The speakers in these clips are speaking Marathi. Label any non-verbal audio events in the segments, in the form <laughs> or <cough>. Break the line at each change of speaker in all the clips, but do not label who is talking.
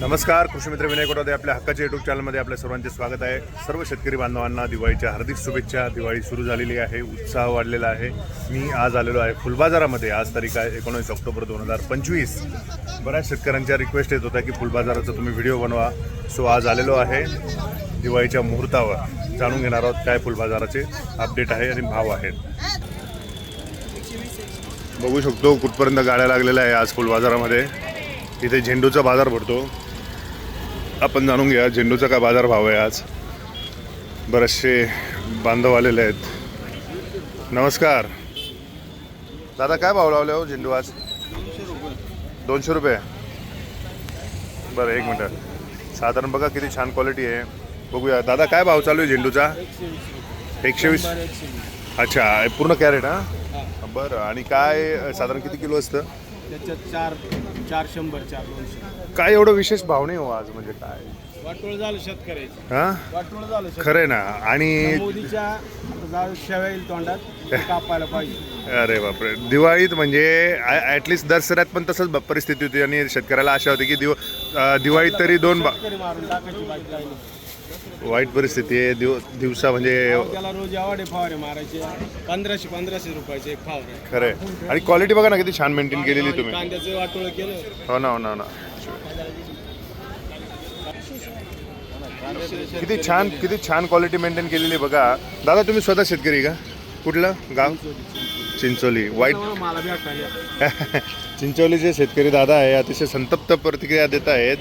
नमस्कार कृषीमित्र विनय कोटादे आपल्या हक्काच्या युट्यूब चॅनलमध्ये आपल्या सर्वांचे स्वागत आहे. सर्व शेतकरी बांधवांना दिवाळीच्या हार्दिक शुभेच्छा. दिवाळी सुरू झालेली आहे उत्साह वाढलेला आहे. मी आज आलेलो आहे फुलबाजारामध्ये. आज तारीख आहे एकोणीस ऑक्टोबर दोन हजार पंचवीस. बऱ्याच शेतकऱ्यांच्या रिक्वेस्ट येत होत्या की फुलबाजाराचा तुम्ही व्हिडिओ बनवा. सो आज आलेलो आहे दिवाळीच्या मुहूर्तावर. जाणून घेणार आहोत काय फुलबाजाराचे अपडेट आहे आणि भाव आहेत. बघू शकतो कुठपर्यंत गाड्या लागलेल्या आहे आज फुलबाजारामध्ये. इथे झेंडूचा बाजार भरतो. आपण जाणून घ्या झेंडूचा काय बाजार भाव आहे आज. बरेचसे बांधव आलेले आहेत. नमस्कार. दादा काय भाव लावले हो झेंडू आज? दोनशे रुपये. बरं एक मिनटं. साधारण बघा किती छान क्वालिटी आहे. बघूया. दादा काय भाव चालू आहे झेंडूचा? एकशे वीस अच्छा पूर्ण कॅरेट हां. बरं आणि काय साधारण किती किलो असतं?
त्याच्यात चार चार शंभर चार दोनशे
काय एवढं विशेष भाव नाही हो आज म्हणजे काय?
वाटोळ झालं शेतकऱ्याचं.
हां?
वाटोळ झालं शेतकऱ्याचं.
खरं आहे ना. आणि
मोदीच्या आता जा- शेव्या येईल तोंडात ते कापायला पाहिजे.
अरे बापरे. दिवाळीत म्हणजे ॲटलिस्ट दसऱ्यात पण तसंच ब- परिस्थिती होती आणि शेतकऱ्याला आशा होती की दिव अ, दिवाळीत तरी दोन बा
शेतकरी मारून टाकायची बाकी काही नाही.
वाईट परिस्थिती आहे. दिव दिवसा म्हणजे
त्याला रोज आवडे फवारे मारायचे. पंधराशे पंधराशे रुपयाचे एक फवारे
खरं आहे आणि क्वालिटी बघा ना किती छान मेंटेन केलेली तुम्ही.
कांद्याचं वाटोळ केलं.
हो ना हो ना हो ना. किती छान किती छान क्वालिटी मेंटेन केलेली आहे बघा. दादा तुम्ही स्वतः शेतकरी का? कुठलं? गाव? चिंचोली. वाईट
मला <laughs>
चिंचोलीचे शेतकरी दादा आहे. अतिशय संतप्त प्रतिक्रिया देत आहेत.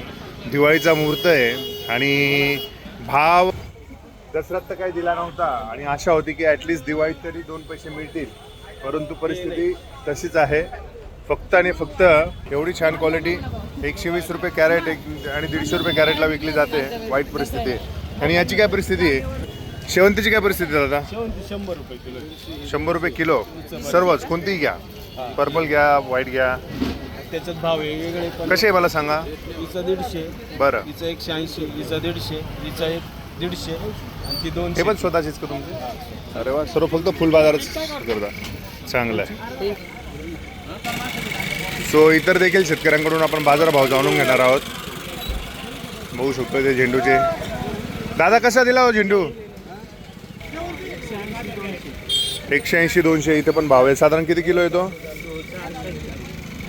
दिवाळीचा मुहूर्त आहे. आणि भाव दसऱ्यात तर काही दिला नव्हता आणि आशा होती की ॲटलिस्ट दिवाळीत तरी दोन पैसे मिळतील. परंतु परिस्थिती तशीच आहे. फक्त आणि फक्त एवढी छान क्वालिटी एकशे वीस रुपये कॅरेट एक आणि दीडशे रुपये कॅरेटला विकली जाते वाईट परिस्थिती. आहे आणि याची काय परिस्थिती? आहे शेवंतीची काय परिस्थिती आहे दादा?
शेवंती शंभर रुपये किलो
शंभर रुपये किलो. सर्वच कोणतीही घ्या. पर्पल घ्या व्हाईट घ्या.
त्याच्यात भाव वेगवेगळे पण.
कसे आहे मला सांगा?
हिचं दीडशे.
बरं.
हिचं एकशे ऐंशी हिचं दीडशे हिचं एक दीडशे आणि ती
हे
दोनशे
पण स्वतःचीच का तुमचे? अरे वा सर्व फक्त फुल बाजारच करता चांगलं आहे. सो इतर देखील शेतकऱ्यांकडून आपण बाजारभाव जाणून घेणार आहोत. बघू शकतो ते झेंडूचे. दादा कसा दिला हो झेंडू? एकशे ऐंशी दोनशे इथे पण भाव आहे. साधारण किती किलो येतो?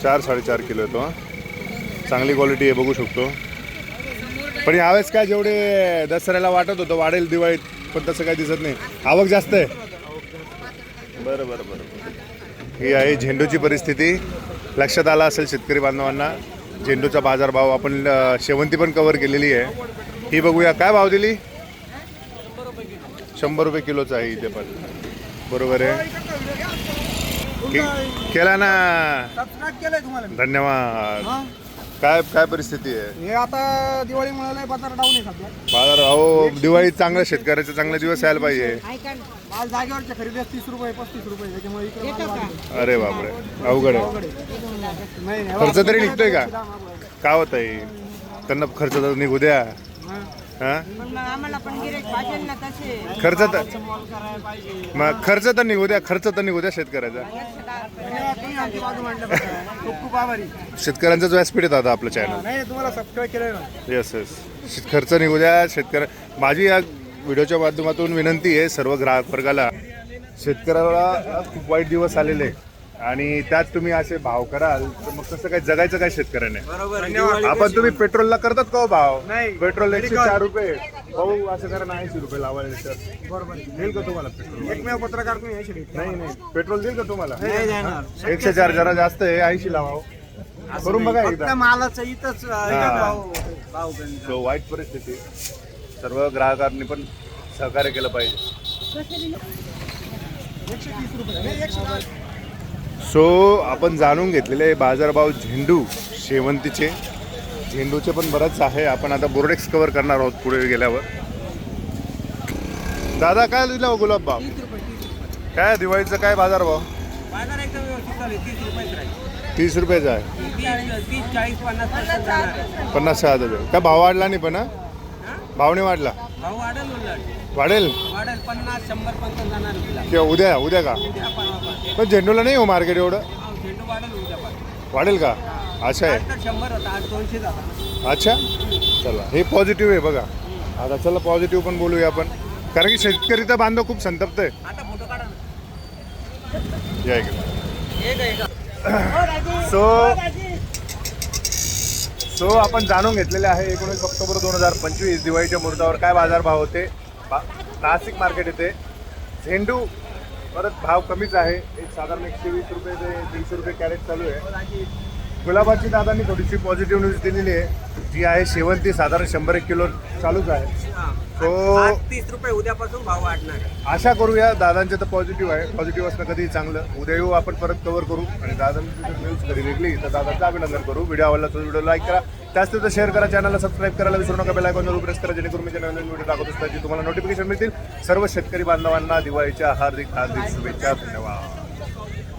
चार साडेचार किलो येतो. चांगली क्वालिटी आहे बघू शकतो. पण यावेळेस काय जेवढे दसऱ्याला वाटत होतं वाढेल दिवाळीत पण तसं काही दिसत नाही. आवक जास्त आहे. बरं बरं बरं. ही आहे झेंडूची परिस्थिती. लक्षात आला असेल शेतकरी बांधवांना झेंडूचा बाजारभाव आपण शेवंती पण कव्हर केलेली आहे. ही बघूया. काय भाव दिली? शंभर रुपये किलोचं आहे इथे पण. बरोबर आहे. के- केला ना.
सबस्क्राईब केलंय तुम्हाला मी.
धन्यवाद.
हा?
काय काय परिस्थिती आहे?
हे आता दिवाळीमुळे लय बाजार डाऊन आहे सध्या.
बाजार अहो दिवाळीत चांगलं शेतकऱ्याचे चांगले दिवस यायला पाहिजे.
माल जागेवरच्या खरेदी तीस रुपये पस्तीस रुपये त्याच्यामुळे इकडे माल वाढले.
अरे बापरे. अवघड आहे.
अवघड आहे. नाही नाही.
खर्च तरी निघतोय का? का होत आहे त्यांना खर्च तर निघू द्या.
हा.
हा? खर्च तर मग खर्च तर निघू द्या खर्च तर निघू द्या शेतकऱ्याचा. शेतकऱ्यांचाच व्यासपीठ येत आता आपलं चॅनल येस येस खर्च निघू द्या शेतकऱ्या माझी या व्हिडिओच्या माध्यमातून विनंती आहे सर्व ग्राहक वर्गाला. शेतकऱ्याला खूप वाईट दिवस आलेले. आहे. आणि त्यात तुम्ही असे भाव कराल तर मग कसं काय जगायचं काय शेतकऱ्याने? आपण तुम्ही पेट्रोलला करतात का हो भाव?
नाही.
पेट्रोल एकशे चार रुपये. भाऊ असं करा ना ऐंशी रुपये तर
बरोबर.
देईल का तुम्हाला पेट्रोल?
एकमेव पत्रकार तुम्ही
नाही नाही. पेट्रोल देईल का तुम्हाला?
नाही देणार.
एकशे चार जरा जास्त आहे ऐंशी लावा करून बघा
फक्त
एकदा.
मालाचं इथंच
हा.
भाव भाव कमी.
So, वाईट परिस्थिती. सर्व ग्राहकांनी पण सहकार्य केलं पाहिजे. सो आपण जाणून घेतलेले बाजारभाव झेंडू शेवंतीचे. झेंडूचे पण बरंच आहे. आपण आता बोर्डेक्स कव्हर करणार आहोत पुढे गेल्यावर. दादा काय दिला हो गुलाब भाव? काय दिवाळीचं काय बाजारभाव.
तीस रुपयेच
आहे.
पन्नास
सहा हजार. काय भाव वाढला नाही पण भाव नाही वाढला?
भाव वाढेल.
वाढेल?
वाढेल. पन्नास शंभर पर्यंत जाणार.
किंवा उद्या उद्या का?
उद्या परवा पण.
पण झेंडूला नाही हो मार्केट एवढं?
भाव झेंडू वाढेल उद्या पण.
वाढेल का? अच्छा आहे.
तर शंभर होता आज दोनशे झाला.
अच्छा? चला हे पॉझिटिव्ह आहे बघा. आता चला पॉझिटिव्ह पण बोलूया आपण. कारण की शेतकरी तर बांधव खूप संतप्त आहे.
आता फोटो काढा
या इकडे.
एक आहे
सो सो आपण जाणून घेतलेले आहे. एकोणीस ऑक्टोबर दोन हजार पंचवीस दिवाळीच्या मुहूर्तावर काय बाजारभाव होते? बा- नाशिक मार्केट येथे झेंडू परत भाव कमीच आहे. एक साधारण एकशे वीस रुपये ते दीडशे रुपये कॅरेट चालू आहे. गुलाबाची दादांनी थोडीशी पॉझिटिव्ह न्यूज दिलेली आहे. जी आहे शेवंती साधारण शंभर एक किलो चालूच आहे. सो
तीस रुपये उद्यापासून भाव वाढणार
आशा करूया दादांचे तर पॉझिटिव्ह आहे. पॉझिटिव्ह असणं कधीही चांगलं. उद्या येऊ आपण परत कव्हर करू. आणि दादांची जर न्यूज कधी निघली तर दादांचं अभिनंदन करू. व्हिडिओ आवडला तर व्हिडिओ लाईक करा. जास्त शेअर करा. चॅनलला सबस्क्राईब करायला विसरू नका. बेल आयकॉनवर प्रेस करा. जेणेकरून मी नवीन व्हिडिओ दाखवत असताना तुम्हाला नोटिफिकेशन मिळतील. सर्व शेतकरी बांधवांना दिवाळीच्या हार्दिक हार्दिक शुभेच्छा. धन्यवाद.